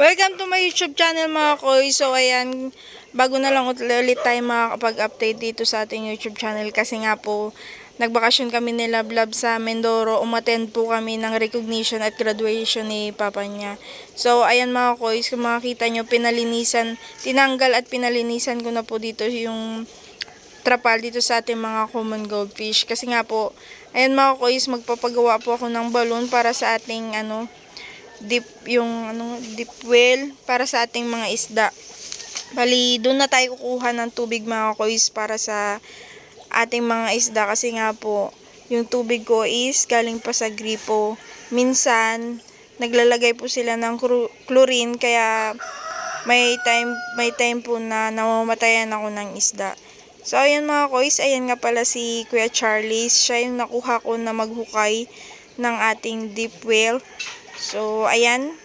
Welcome to my YouTube channel mga koy. So ayan, bago na lang ulit tayo makakapag-update dito sa ating YouTube channel kasi nga po nagbakasyon kami nila Blab sa Mindoro. Umattend po kami ng recognition at graduation ni papa niya. So ayan mga koy, kung makikita nyo, pinalinisan, tinanggal at pinalinisan ko na po dito yung trapal dito sa ating mga common goldfish. Kasi nga po, ayan mga koys, magpapagawa po ako ng balloon para sa ating ano, deep, yung ano, deep well para sa ating mga isda. Bali, doon na tayo kukuha ng tubig mga koys para sa ating mga isda kasi nga po, yung tubig ko is galing pa sa gripo. Minsan, naglalagay po sila ng chlorine kaya may time may time po na namamatayan ako ng isda. So, ayan mga koys, ayan nga pala si Kuya Charlie. Siya yung nakuha ko na maghukay ng ating deep well. So, ayan.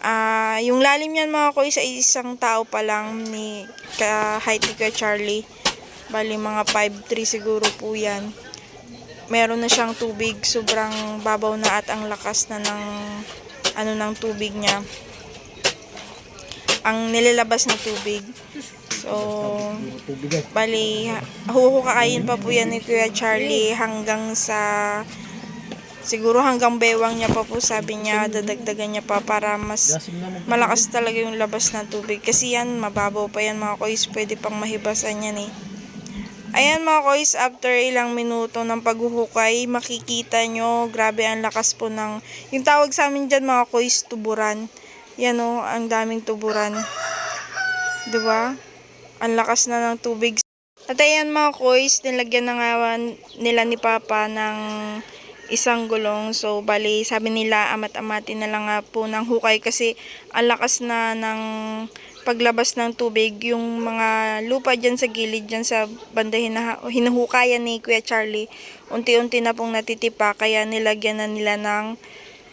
Ah, yung lalim niyan mga koys ay isang tao pa lang ni ka height Kuya Charlie. Bali mga 5'3 siguro po yan. Meron na siyang tubig, sobrang babaw na at ang lakas na ng ano ng tubig niya. Ang nilalabas na tubig. So, bali, huhukakain pa po yan ni Kuya Charlie hanggang sa siguro hanggang bewang niya pa po sabi niya dadagdagan niya pa para mas malakas talaga yung labas ng tubig. Kasi yan mababaw pa yan mga kois pwede pang mahibasan yan eh. Ayan mga kois after ilang minuto ng paghuhukay makikita nyo grabe ang lakas po ng yung tawag sa amin dyan mga kois tuburan. Yan o ang daming tuburan. Diba? Ang lakas na ng tubig. At ayan mga kois nilagyan na nga nila ni papa ng isang gulong. So, bali, sabi nila, amat-amatin na lang nga po ng hukay kasi ang lakas na ng paglabas ng tubig. Yung mga lupa dyan sa gilid, dyan sa banda hina, hinuhukayan ni Kuya Charlie, unti-unti na pong natitipa, kaya nilagyan na nila ng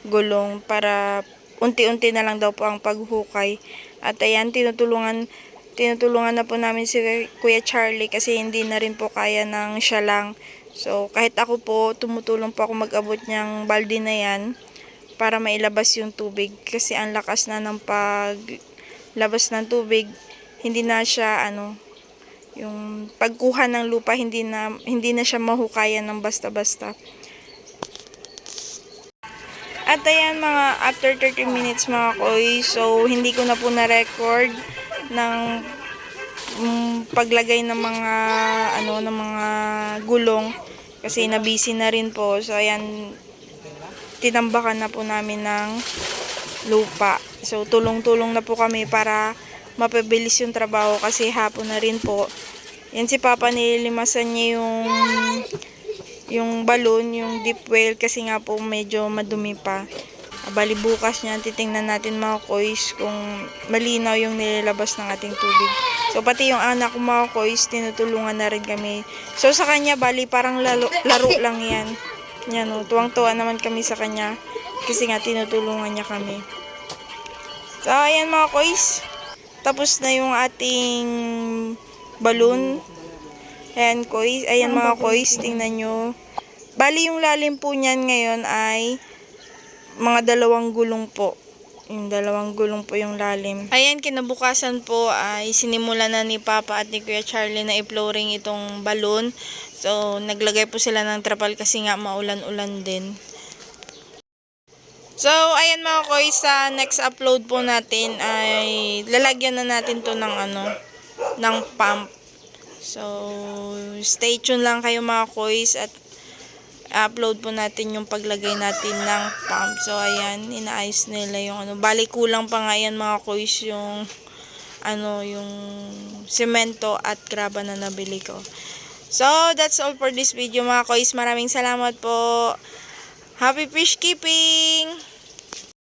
gulong para unti-unti na lang daw po ang paghukay. At ayan, tinutulungan tinutulungan na po namin si Kuya Charlie kasi hindi na rin po kaya ng siya lang. So, kahit ako po, tumutulong po ako mag-abot niyang balde na yan para mailabas yung tubig. Kasi ang lakas na ng paglabas ng tubig, hindi na siya, ano, yung pagkuha ng lupa, hindi na, hindi na siya mahukayan ng basta-basta. At ayan mga after 30 minutes mga koy, so hindi ko na po na-record ng mm, paglagay ng mga ano ng mga gulong kasi nabisi na rin po. So ayan tinambakan na po namin ng lupa. So tulong-tulong na po kami para mapabilis yung trabaho kasi hapon na rin po. Yan si Papa nililimasan niya yung yung balloon, yung deep well kasi nga po medyo madumi pa. Bali bukas niyan titingnan natin mga kois kung malinaw yung nilalabas ng ating tubig. So pati yung anak ko mga kois tinutulungan na rin kami. So sa kanya bali parang laro, laro lang yan. Yan o, tuwang-tuwa naman kami sa kanya kasi nga tinutulungan niya kami. So ayan mga kois. Tapos na yung ating balloon. Ayan kois, ayan mga kois, tingnan nyo. Bali yung lalim po niyan ngayon ay mga dalawang gulong po. Yung dalawang gulong po yung lalim. Ayan, kinabukasan po ay sinimula na ni Papa at ni Kuya Charlie na i-flooring itong balloon. So, naglagay po sila ng trapal kasi nga maulan-ulan din. So, ayan mga koy, sa next upload po natin ay lalagyan na natin to ng ano, ng pump. So, stay tuned lang kayo mga koys at upload po natin yung paglagay natin ng pump. So, ayan, inaayos nila yung ano. Bali, kulang pa nga yan mga koys yung ano, yung semento at graba na nabili ko. So, that's all for this video mga koys. Maraming salamat po. Happy fish keeping!